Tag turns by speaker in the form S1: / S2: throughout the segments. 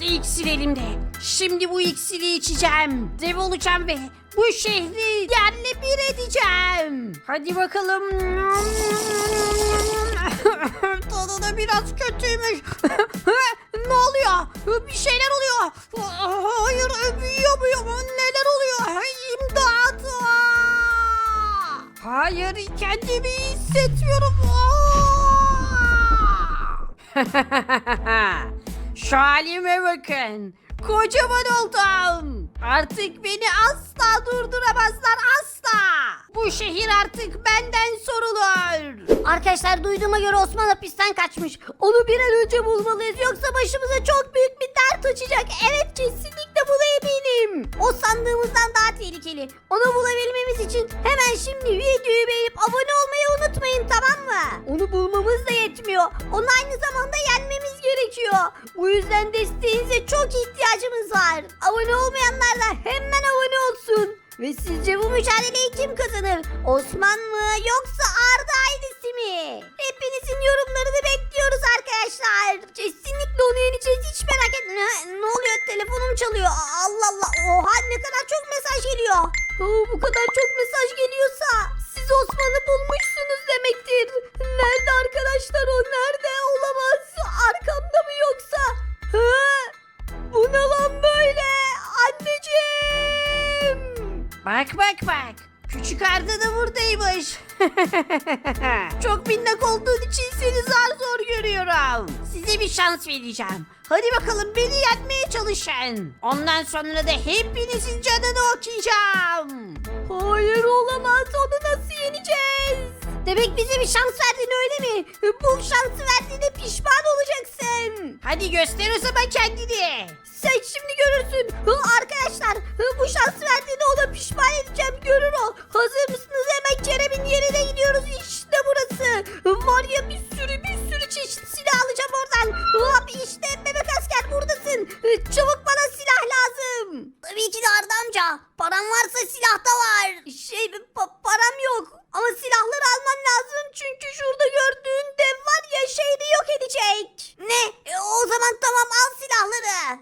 S1: İşte iksir elimde. Şimdi bu iksiri içeceğim. Dev olacağım ve bu şehri yerle bir edeceğim. Hadi bakalım. Tadı da biraz kötüymüş. ne oluyor? Bir şeyler oluyor. Hayır büyüyor büyüyor. Neler oluyor? İmdat. Hayır kendimi hissetmiyorum. Şu halime bakın. Kocaman oldum. Artık beni asla durduramazlar asla. Bu şehir artık benden sorulur.
S2: Arkadaşlar duyduğuma göre Osman hapisten kaçmış. Onu bir an önce bulmalıyız yoksa başımıza çok büyük bir dert açacak. Evet kesinlikle buna eminim. O sandığımızdan daha tehlikeli. Onu bulabilmemiz için hemen şimdi videoyu beğenip abone olmayı unutmayın tamam mı? Onu bulmamız da yetmiyor. Onu aynı zamanda yenmemiz gerekiyor. Bu yüzden desteğinize çok ihtiyacımız var. Abone olmayanlar da hemen abone olsun. Ve sizce bu mücadeleyi kim kazanır? Osman mı yoksa Arda ailesi mi? Hepinizin yorumlarını bekliyoruz arkadaşlar. Kesinlikle onu yeneceğiz hiç merak etmeyin. Ha, Ne oluyor telefonum çalıyor. Allah Allah. Oha ne kadar çok mesaj geliyor. Aa, bu kadar çok mesaj geliyorsa siz Osman'ı bulmuşsunuz
S1: Çok minnak olduğun için seni zar zor görüyorum. Size bir şans vereceğim. Hadi bakalım beni yenmeye çalışın. Ondan sonra da hepinizin canını okuyacağım.
S2: Hayır olamaz onu nasıl yeneceğiz? Demek bize bir şans verdin öyle mi? Bu şansı verdiğine pişman olacaksın.
S1: Hadi göster o zaman kendini.
S2: Sen şimdi görürsün. Arkadaşlar bu şansı verdiğine ona pişman edeceğim görür o. Hazır mısınız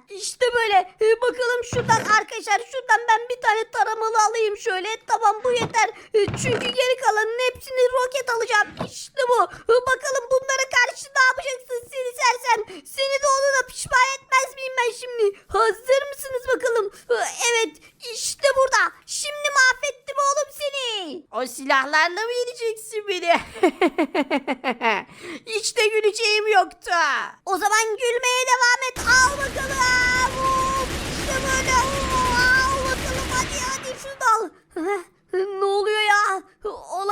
S2: İşte böyle. E, bakalım şuradan arkadaşlar şuradan ben bir tane taramalı alayım şöyle. Tamam bu yeter. E, çünkü geri kalanın hepsini roket alacağım. İşte bu. E, bakalım bunlara karşı ne yapacaksın seni sersen. Seni de onu da pişman etmez miyim ben şimdi? Hazır mısınız bakalım? E, evet işte burada. Şimdi mahvettim oğlum seni.
S1: O silahlarla mı yeneceksin beni? Hiç de güleceğim yoktu.
S2: O zaman gülmeye devam et. Al bakalım. Al. ne oluyor ya? Olamaz.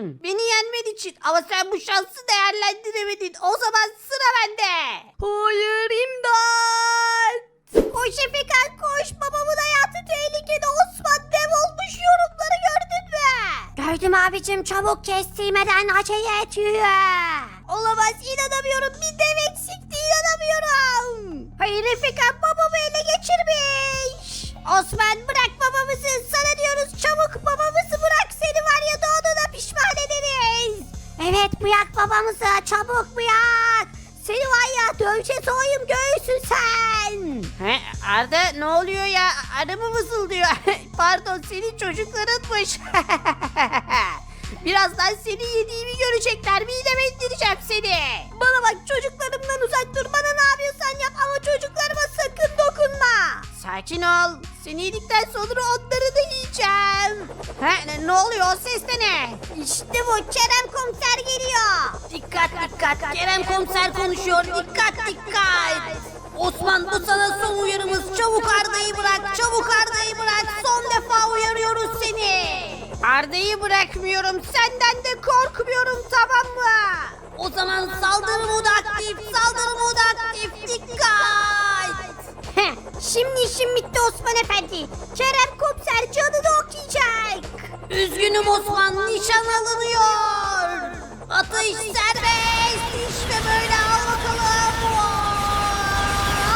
S1: Verdim. Beni yenmen için. Ama sen bu şansı değerlendiremedin. O zaman sıra bende.
S2: Hayır imdat. Koş Efekan koş. Babamın hayatı tehlikede. Osman dev olmuş yorumları gördün mü? Gördüm abicim çabuk kestirmeden acele ediyor. Olamaz inanamıyorum. Bir dev eksikti inanamıyorum. Hayır Efekan babamı ele geçirmiş. Osman bırak babamızı. Sana Evet bırak babamızı çabuk bırak. Seni var ya dövüşe soğuyum göğüsün sen.
S1: He, Arda ne oluyor ya? Arımı vızıldıyor. Pardon senin çocuklarınmış. Birazdan seni yediğimi görecekler. Mideme indireceğim seni.
S2: Bana bak çocuklarımdan uzak dur. Bana ne yapıyorsan yap ama çocuklarıma sakın dokunma.
S1: Sakin ol. Seni yedikten sonra onları da yiyeceğim. He, ne, ne oluyor o ses de ne?
S2: İşte bu Kerem komiser geliyor.
S1: Dikkat dikkat. Kerem komiser konuşuyor. Dikkat dikkat. Osman bu sana son uyarımız. Çabuk Arda'yı bırak. Çabuk Arda'yı bırak. Son defa uyarıyoruz seni. Arda'yı bırakmıyorum. Senden de korkmuyorum tamam mı? O zaman saldırı modu aktif. Saldırı modu aktif. Dikkat. Heh,
S2: Şimdi işim bitti Osman Efendi. Kerem komiser canını okuyacak.
S1: Üzgünüm Osman nişan alınıyor. Atış serbest. İşte böyle al bakalım.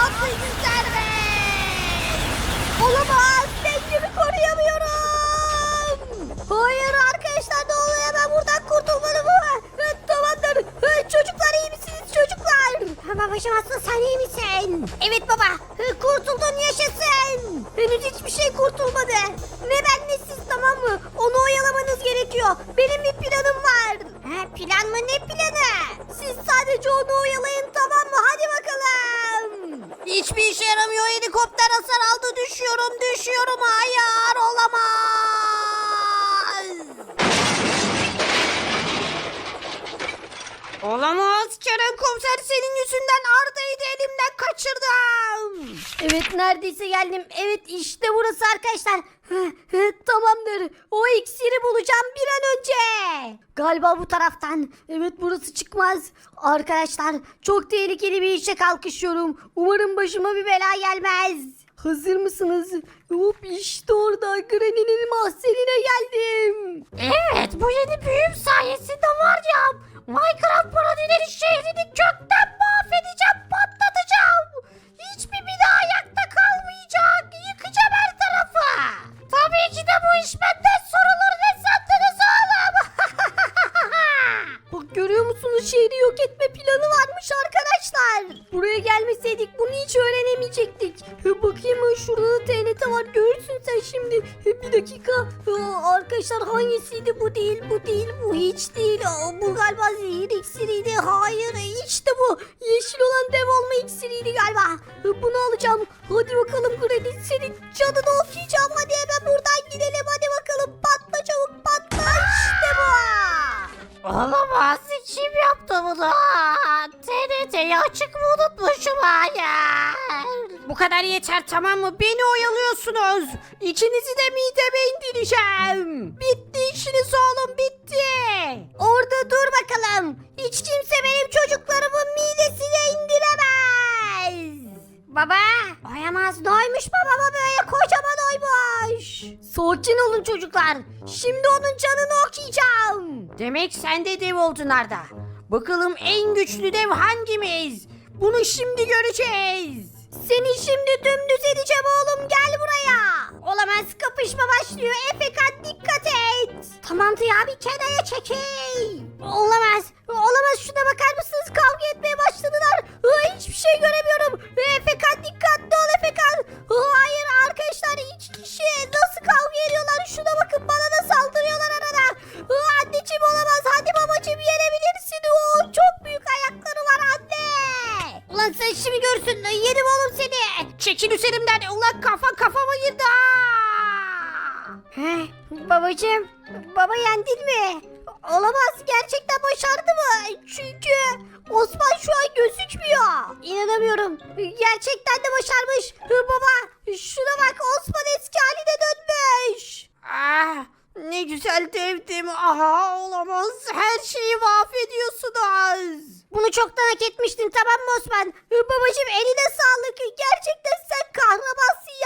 S1: Atış serbest.
S2: Olamaz. Dengemi koruyamıyorum. Hayır arkadaşlar ne oluyor ben buradan kurtulmalıyım. Babacım aslında sen iyi misin? Evet baba. Kurtuldun yaşasın. Henüz hiçbir şey kurtulmadı. Ne ben ne siz tamam mı? Onu oyalamanız gerekiyor. Benim bir planım var. Ha, plan mı ne planı? Siz sadece onu oyalayın tamam mı? Hadi bakalım.
S1: Hiçbir işe yaramıyor. Helikopter hasar aldı. Düşüyorum, düşüyorum. Hayır, olamaz. Olamaz. Kerem komiser senin yüzünden Arda'yı da elimden kaçırdım.
S2: Evet neredeyse geldim. Evet işte burası arkadaşlar. Tamamdır. O iksiri bulacağım bir an önce. Galiba bu taraftan. Evet burası çıkmaz. Arkadaşlar çok tehlikeli bir işe kalkışıyorum. Umarım başıma bir bela gelmez. Hazır mısınız? Hop işte orada Granny'nin mahzenine geldim.
S1: Evet bu yeni büyüm sayesinde var ya Minecraft parodileri şehrini kökten mahvedeceğim patlatacağım. Hiçbir bina ayakta kalmayacak. Yıkacağım her tarafı. Tabii ki de bu iş benden
S2: görüyor musunuz şehri yok etme planı varmış arkadaşlar. Buraya gelmeseydik bunu hiç öğrenemeyecektik. Bakayım şurada da TNT var görürsün sen şimdi. Bir dakika arkadaşlar hangisiydi bu değil bu değil bu hiç değil. Bu galiba zehir iksiriydi. Hayır işte bu. Yeşil olan dev olma iksiriydi galiba. Bunu alacağım. Hadi bakalım Granny senin canını okuyacağım. Hadi hemen buradan gidelim hadi
S1: Olamaz kim yaptı bunu? TNT'yi açık mı unutmuşum hayır. Bu kadar yeter tamam mı? Beni oyalıyorsunuz. İkinizi de mideme indireceğim. Bitti işiniz oğlum bitti.
S2: Orada dur bakalım. Hiç kimse benim çocuklarımın midesine indiremez. Baba. Oyamaz doymuş böyle kocaman oymuş. Sakin olun çocuklar. Şimdi onun canını okuyacağım.
S1: Demek sen de dev oldun Arda. Bakalım en güçlü dev hangimiz? Bunu şimdi göreceğiz.
S2: Seni şimdi dümdüz edeceğim oğlum gel buraya. Olamaz kapışma başlıyor. Efekan dikkat et. Tamamdır ya bir kenara çekil. Olamaz. Olamaz şuna bakar mısınız? Kavga etmeye başladılar. Ay, hiçbir şey göremiyorum. Efekan dikkatli ol Efekan. Hayır arkadaşlar iki kişi nasıl kavga ediyorlar? Şuna bakın bana da saldırıyorlar arada. Anneciğim olamaz. Hadi babacığım yenebilirsin. Oo, çok büyük ayakları var anne. Ulan sen şimdi görsün. Yerim oğlum seni.
S1: Çekil üzerimden. Ulan kafa kafama girdi. Aa!
S2: He, babacığım, baba yendin mi? Olamaz, gerçekten başardı mı? Çünkü Osman şu an gözükmüyor. İnanamıyorum, gerçekten de başarmış. Baba, şuna bak Osman eski haline dönmüş.
S1: Ah, ne güzel devdim. Aha olamaz. Her şeyi mahvediyorsunuz.
S2: Bunu çoktan hak etmiştin tamam mı Osman? Hı, Babacığım eline sağlık. Gerçekten sen kahramansın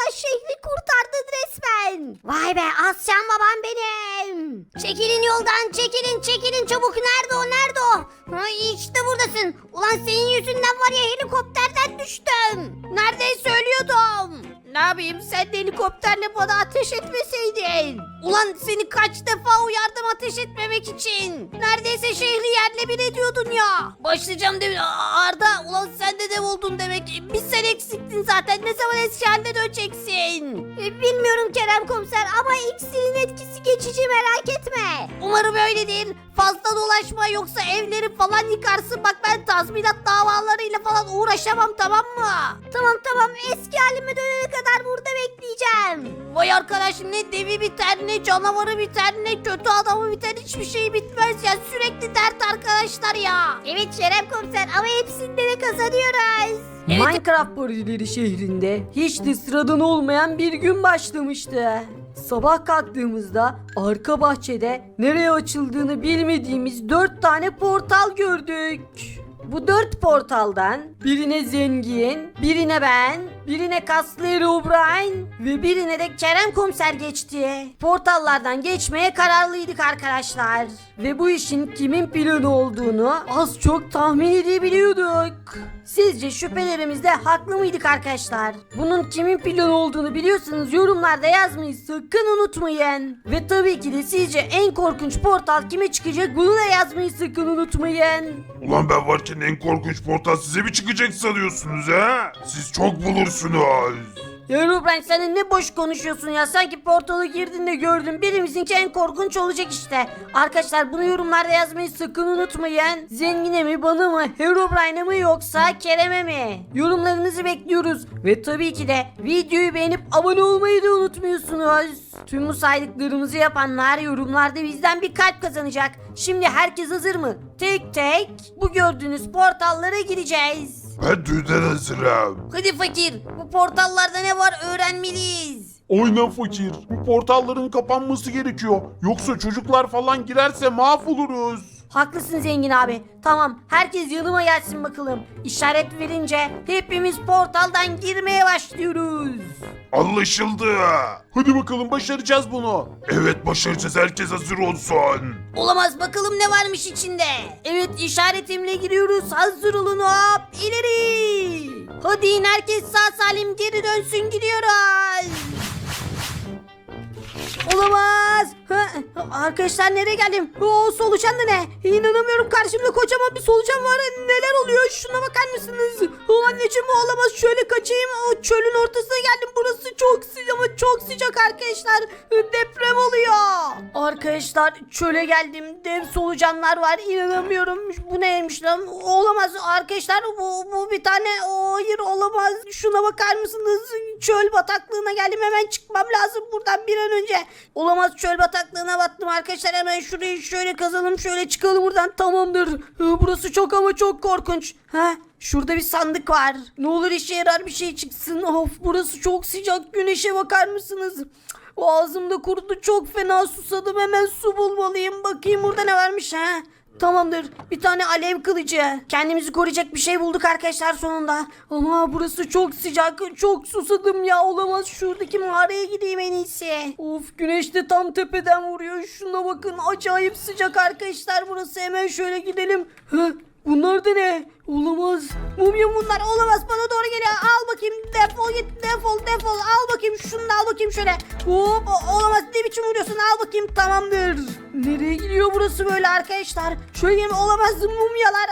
S2: resmen. Vay be Asyan babam benim. Çekilin yoldan çekilin çekilin çabuk. Nerede o nerede o? Ha, işte buradasın. Ulan senin yüzünden var ya helikopterden düştüm.
S1: Nerede söylüyordum? Ne yapayım sen de helikopterle bana ateş etmeseydin. Ulan seni kaç defa uyardım ateş etmemek için. Neredeyse şehri yerle bir ediyordun ya. Başlayacağım demin Arda ulan sen de dev oldun demek. Bir sen eksiktin zaten ne zaman eski haline döneceksin.
S2: E, Bilmiyorum Kerem komiser ama iksirin etkisi geçici merak etme.
S1: Umarım öyledir. Fazla dolaşma yoksa evleri falan yıkarsın. Bak ben tazminat davalarıyla falan uğraşamam tamam mı?
S2: Tamam tamam eski halime dönene kadar burada bekleyeceğim.
S1: Vay arkadaş ne devi biter ne canavarı biter ne kötü adamı biter hiçbir şey bitmez ya sürekli dert arkadaşlar ya.
S2: Evet Kerem komiser ama hepsinde de kazanıyoruz.
S1: Evet.
S3: Minecraft parodileri şehrinde hiç de sıradan olmayan bir gün başlamıştı. Sabah kalktığımızda arka bahçede nereye açıldığını bilmediğimiz dört tane portal gördük. Bu dört portaldan birine zengin, birine ben,
S1: birine kaslı Herobrine ve birine de Kerem Komiser geçti. Portallardan geçmeye kararlıydık arkadaşlar. Ve bu işin kimin planı olduğunu az çok tahmin edebiliyorduk. Sizce şüphelerimizde haklı mıydık arkadaşlar? Bunun kimin planı olduğunu biliyorsanız yorumlarda yazmayı sakın unutmayın. Ve tabii ki de sizce en korkunç portal kime çıkacak bunu da yazmayı sakın unutmayın.
S4: Ulan ben varken en korkunç portal size mi çıkacak sanıyorsunuz ha? Siz çok bulursunuz.
S1: Ya Ruben sen ne boş konuşuyorsun ya sanki portala girdin de gördüm birimizinki en korkunç olacak işte. Arkadaşlar bunu yorumlarda yazmayı sakın unutmayın. Zengine mi bana mı Herobrine'e mi yoksa Kerem'e mi? Yorumlarınızı bekliyoruz. Ve tabii ki de videoyu beğenip abone olmayı da unutmuyorsunuz. Tüm bu saydıklarımızı yapanlar yorumlarda bizden bir kalp kazanacak. Şimdi herkes hazır mı? Tek tek bu gördüğünüz portallara gireceğiz.
S4: Ben düğünden hazırım.
S5: Hadi fakir bu portallarda ne var öğrenmeliyiz.
S6: Oyna fakir. Bu portalların kapanması gerekiyor. Yoksa çocuklar falan girerse mahvoluruz.
S1: Haklısın zengin abi. Tamam herkes yanıma gelsin bakalım. İşaret verince hepimiz portaldan girmeye başlıyoruz.
S4: Anlaşıldı.
S6: Hadi bakalım başaracağız bunu.
S4: Evet başaracağız herkes hazır olsun.
S5: Olamaz bakalım ne varmış içinde.
S1: Evet işaretimle giriyoruz. Hazır olun hop ileri.
S5: Hadi in herkes sağ salim geri dönsün gidiyoruz.
S1: Olamaz. Arkadaşlar nereye geldim? O solucan da ne? İnanamıyorum karşımda kocaman bir solucan var. Neler oluyor? Şuna bakar mısınız? O anneciğim olamaz. Şöyle kaçayım. O çölün ortasına geldim. Burası çok sıcak ama çok sıcak arkadaşlar. Deprem oluyor. Arkadaşlar çöle geldim. Dev solucanlar var. İnanamıyorum. Bu neymiş lan? Olamaz arkadaşlar. Bu, bu bir tane. Hayır olamaz. Şuna bakar mısınız? Çöl bataklığına geldim. Hemen çıkmam lazım buradan bir an önce. Olamaz çöl bataklığına battım arkadaşlar. Hemen şurayı şöyle kazalım. Şöyle çıkalım buradan. Tamamdır. Ee, Burası çok ama çok korkunç. Ha? Şurada bir sandık var. Ne olur işe yarar bir şey çıksın. Of burası çok sıcak. Güneşe bakar mısınız? Ağzımda kurudu. Çok fena susadım. Hemen su bulmalıyım. Bakayım burada ne varmış ha? Tamamdır. Bir tane alev kılıcı. Kendimizi koruyacak bir şey bulduk arkadaşlar sonunda. Ama burası çok sıcak. Çok susadım ya. Olamaz. Şuradaki mağaraya gideyim en iyisi. Of güneş de tam tepeden vuruyor. Şuna bakın. Acayip sıcak arkadaşlar burası. Hemen şöyle gidelim. Hı? Bunlar da ne? Olamaz. Mumya bunlar olamaz bana doğru geliyor. Al bakayım defol git defol defol. Al bakayım şunu da al bakayım şöyle. Hop olamaz ne biçim vuruyorsun al bakayım tamamdır. Nereye gidiyor burası böyle arkadaşlar? Şöyle olamaz mumyalar.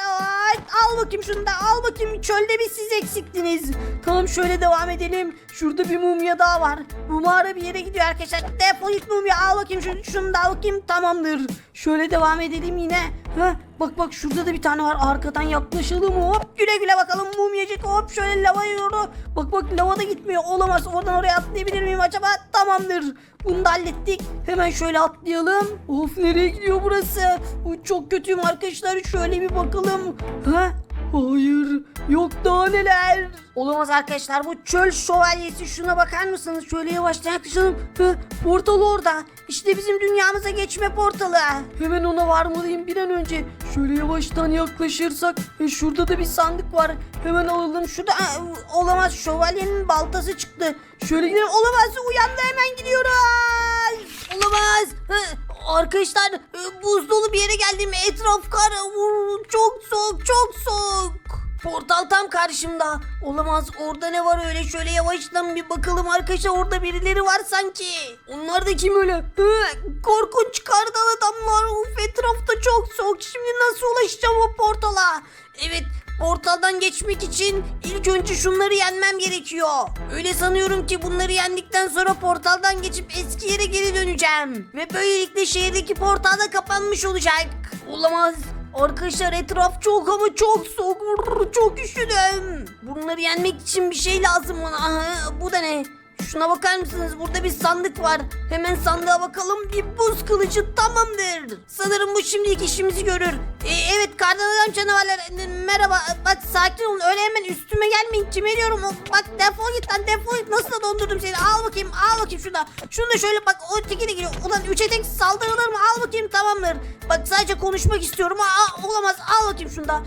S1: Ay, al bakayım şunu da al bakayım. Çölde bir siz eksiktiniz. Tamam şöyle devam edelim. Şurada bir mumya daha var. Bu mağara bir yere gidiyor arkadaşlar. Defol git mumya al bakayım şunu, şunu da al bakayım tamamdır. Şöyle devam edelim yine. Heh, bak bak şurada da bir tane var. Arkadan yaklaşalım. Hop güle güle bakalım mumyacık. Hop şöyle lava yoru. Bak bak lava da gitmiyor. Olamaz. Oradan oraya atlayabilir miyim acaba? Tamamdır. Bunu da hallettik. Hemen şöyle atlayalım. Of nereye gidiyor burası? Çok kötüyüm arkadaşlar. Şöyle bir bakalım. Ha? Hayır. Yok daha neler. Olamaz arkadaşlar. Bu çöl şövalyesi. Şuna bakar mısınız? Şöyle yavaştan yaklaşalım. Hı, portal orada. İşte bizim dünyamıza geçme portalı. Hemen ona varmalıyım bir an önce. Şöyle yavaştan yaklaşırsak. e, şurada da bir sandık var. Hemen alalım. Şurada Aa, olamaz. Şövalyenin baltası çıktı. Şöyle gidelim. Olamaz. Uyandı hemen gidiyoruz.
S5: Olamaz. Arkadaşlar e, buz dolu bir yere geldim. Etraf kar. Çok soğuk çok soğuk. Portal tam karşımda. Olamaz orada ne var öyle şöyle yavaştan bir bakalım arkadaşlar orada birileri var sanki. Onlar da kim öyle? Hı, korkunç kardan adamlar. Uf etrafta çok soğuk. Şimdi nasıl ulaşacağım o portala? Evet portaldan geçmek için ilk önce şunları yenmem gerekiyor. Öyle sanıyorum ki bunları yendikten sonra portaldan geçip eski yere geri döneceğim. Ve böylelikle şehirdeki portal da kapanmış olacak. Olamaz. Arkadaşlar etraf çok ama çok soğuk. Çok üşüdüm. Bunları yenmek için bir şey lazım bana. Aha, bu da ne? Şuna bakar mısınız? Burada bir sandık var. Hemen sandığa bakalım. Bir buz kılıcı tamamdır. Sanırım bu şimdilik işimizi görür. E, evet kardan canavarlar. E, Merhaba. Bak sakin olun. Öyle hemen üstüme gelmeyin. O- Bak defol git lan defol git. Nasıl da dondurdum seni. Al bakayım. Al bakayım şurada. Şunu da şöyle bak. O teki de geliyor. Ulan üçe tek saldırılır mı? Al bakayım tamamdır. Bak sadece konuşmak istiyorum. Aa, olamaz. Al bakayım şunu da.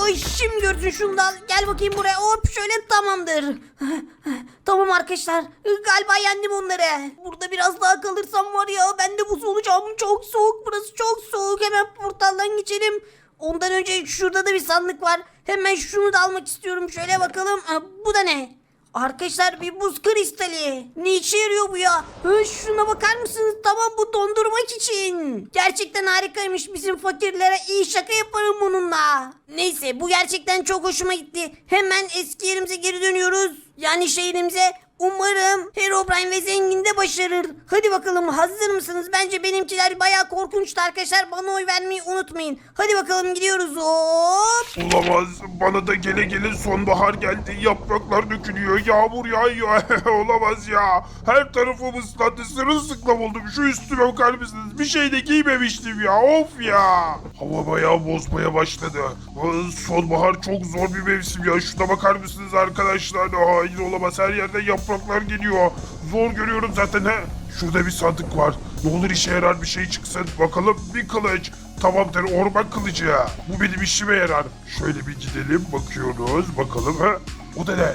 S1: Oy şimdi görsün şunu da. Gel bakayım buraya. Hop şöyle tamamdır. tamam arkadaşlar. Galiba yendim onları. Burada biraz daha kalırsam var ya ben de buz olacağım. Çok soğuk burası çok soğuk. Hemen portaldan geçelim. Ondan önce şurada da bir sandık var. Hemen şunu da almak istiyorum. Şöyle bakalım. Ha, bu da ne? Arkadaşlar bir buz kristali. Ne işe yarıyor bu ya? Hı, şuna bakar mısınız? Tamam bu dondurmak için. Gerçekten harikaymış. Bizim fakirlere iyi şaka yaparım bununla. Neyse bu gerçekten çok hoşuma gitti. Hemen eski yerimize geri dönüyoruz. Yani şehrimize. Umarım Herobrine ve Zengin de başarır. Hadi bakalım hazır mısınız? Bence benimkiler bayağı korkunçtu arkadaşlar. Bana oy vermeyi unutmayın. Hadi bakalım gidiyoruz. Hop.
S4: Olamaz. Bana da gele gele sonbahar geldi. Yapraklar dökülüyor. Yağmur yağıyor. Olamaz ya. Her tarafım ıslandı. Sırılsıklam oldum. Şu üstüme bakar mısınız? Bir şey de giymemiştim ya. Of ya. Hava bayağı bozmaya başladı. Sonbahar çok zor bir mevsim ya. Şuna bakar mısınız arkadaşlar? Hayır olamaz. Her yerden yapraklar geliyor. Zor görüyorum zaten. He. Şurada bir sandık var. Ne olur işe yarar bir şey çıksın. Bakalım bir kılıç. Tamamdır orman kılıcı. Bu benim işime yarar. Şöyle bir gidelim bakıyoruz bakalım ha. O da ne?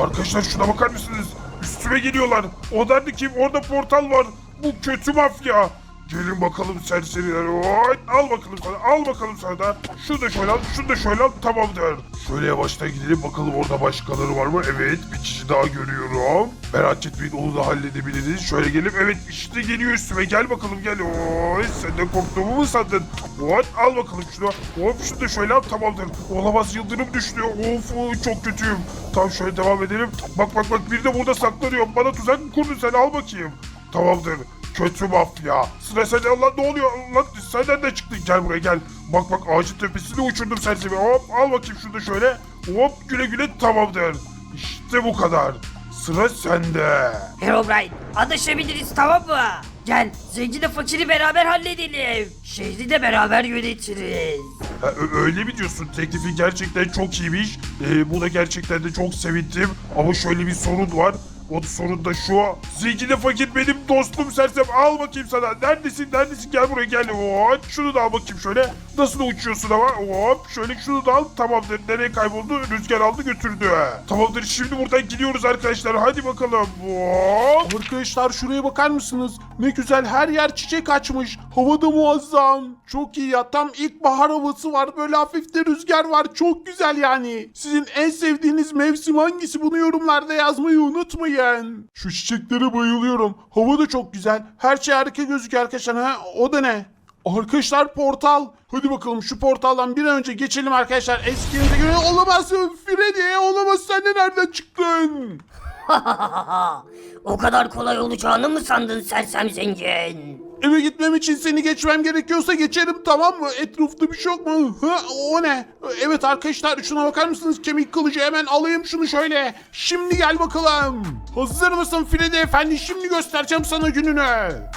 S4: Arkadaşlar şuna bakar mısınız? Üstüme geliyorlar. O derdi kim? Orada portal var. Bu kötü mafya. Gelin bakalım serseriler. Oy, al bakalım sana. Al bakalım sana da. Şunu da şöyle al. Şunu da şöyle al. Tamamdır. Şöyle yavaştan gidelim bakalım orada başkaları var mı? Evet bir kişi daha görüyorum. Merak etmeyin onu da halledebiliriz. Şöyle gelip evet işte geliyor üstüme. Gel bakalım gel. Oy sen de korktuğumu mu sandın? What? Al bakalım şunu. Hop şunu da şöyle al tamamdır. Olamaz yıldırım düştü. Of oy, çok kötüyüm. Tamam şöyle devam edelim. Bak bak bak biri de burada saklanıyor. Bana tuzak mı kurdun sen al bakayım. Tamamdır. Kötü mafya. Sıra sende lan ne oluyor? Lan sen nereden çıktın? Gel buraya gel. Bak bak ağacın tepesine uçurdum sersemi. Hop al bakayım şunu da şöyle. Hop güle güle tamamdır. İşte bu kadar. Sıra sende.
S3: Herobrine anlaşabiliriz tamam mı? Gel zengini fakiri beraber halledelim. Şehri de beraber yönetiriz.
S4: Ha, öyle mi diyorsun? Teklifi gerçekten çok iyiymiş. Ee, buna gerçekten de çok sevindim. Ama şöyle bir sorun var. O sorun da şu. Zengin fakir benim dostum sersem. Al bakayım sana. Neredesin? Neredesin? Gel buraya gel. Hop, şunu da al bakayım şöyle. Nasıl uçuyorsun ama? Hop, şöyle şunu da al. Tamamdır. Nereye kayboldu? Rüzgar aldı götürdü. Tamamdır. Şimdi buradan gidiyoruz arkadaşlar. Hadi bakalım. Hop.
S6: Arkadaşlar şuraya bakar mısınız? Ne güzel her yer çiçek açmış. Hava da muazzam. Çok iyi ya. Tam ilkbahar havası var. Böyle hafif de rüzgar var. Çok güzel yani. Sizin en sevdiğiniz mevsim hangisi? Bunu yorumlarda yazmayı unutmayın. Şu çiçeklere bayılıyorum. Hava da çok güzel. Her şey harika gözüküyor arkadaşlar. Ha? O da ne? Arkadaşlar portal. Hadi bakalım şu portaldan bir an önce geçelim arkadaşlar. Eskinize göre olamaz. Freddy olamaz. Sen de nereden çıktın?
S2: o kadar kolay olacağını mı sandın sersem zengin?
S6: Eve gitmem için seni geçmem gerekiyorsa geçerim tamam mı? Etrafta bir şey yok mu? Ha, o ne? Evet arkadaşlar şuna bakar mısınız? Kemik kılıcı hemen alayım şunu şöyle. Şimdi gel bakalım. Hazır mısın Freddy Efendi? Şimdi göstereceğim sana gününü.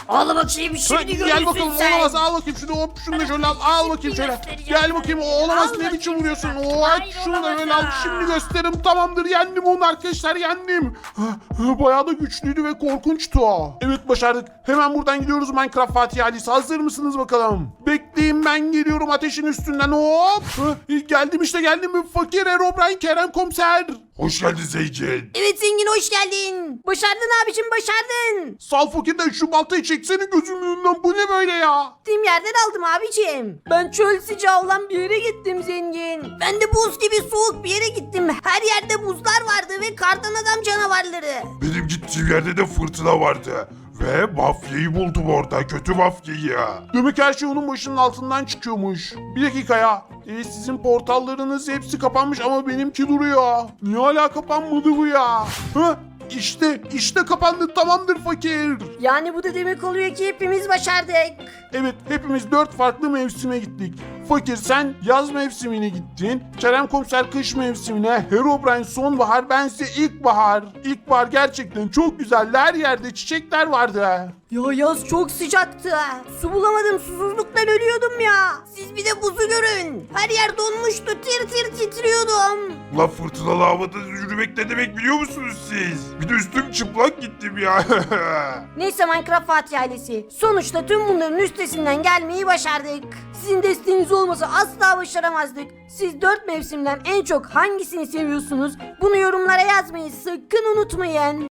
S2: Al bakayım şimdi
S6: gel
S2: görürsün
S6: bakalım
S2: sen.
S6: olamaz al bakayım şunu hop şunu da şöyle al al bakayım şöyle. Gel bakayım olamaz ne biçim vuruyorsun?
S2: Hayır,
S6: şunu da böyle al şimdi gösteririm tamamdır yendim onu arkadaşlar yendim. Bayağı da güçlüydü ve korkunçtu. Evet başardık. Hemen buradan gidiyoruz Minecraft Fatih ailesi. Hazır mısınız bakalım? Bekleyin ben geliyorum ateşin üstünden hop. Geldim işte geldim. Fakir Erobrine Kerem Komiser.
S4: Hoş geldin Zengin.
S1: Evet zengin hoş geldin. Başardın abicim başardın.
S6: Sal fakirden şu baltayı çeksene gözümün önünden. Bu ne böyle ya?
S1: Gittiğim yerden aldım abicim.
S3: Ben çöl sıcağı olan bir yere gittim zengin.
S1: Ben de buz gibi soğuk bir yere gittim. Her yerde buzlar vardı ve kardan adam canavarları.
S4: Benim gittiğim yerde de fırtına vardı. Ve mafyayı buldum orada. Kötü mafyayı.
S6: Demek her şey onun başının altından çıkıyormuş. Bir dakika ya. E, sizin portallarınız hepsi kapanmış ama benimki duruyor. Niye hala kapanmadı bu ya? Ha? İşte, işte kapandı tamamdır fakir.
S3: Yani bu da demek oluyor ki
S1: Hepimiz başardık.
S6: Evet hepimiz dört farklı mevsime gittik. Fakir sen yaz mevsimine gittin. Kerem Komiser kış mevsimine. Herobrine sonbahar bense ilkbahar. İlkbahar gerçekten çok güzeldi. Her yerde çiçekler vardı.
S3: ya yaz çok sıcaktı.
S1: Su bulamadım susuzluktan ölüyordum ya. Siz bir de buzu görün. Her yer donmuştu tir tir titriyordum.
S4: La fırtınalı havada yürümek ne demek biliyor musunuz siz? Bir de üstüm çıplak gittim ya.
S1: Neyse Minecraft Fatih ailesi. Sonuçta tüm bunların üstesinden gelmeyi başardık. Sizin desteğiniz olmasa asla başaramazdık. Siz dört mevsimden en çok hangisini seviyorsunuz? Bunu yorumlara yazmayı sakın unutmayın.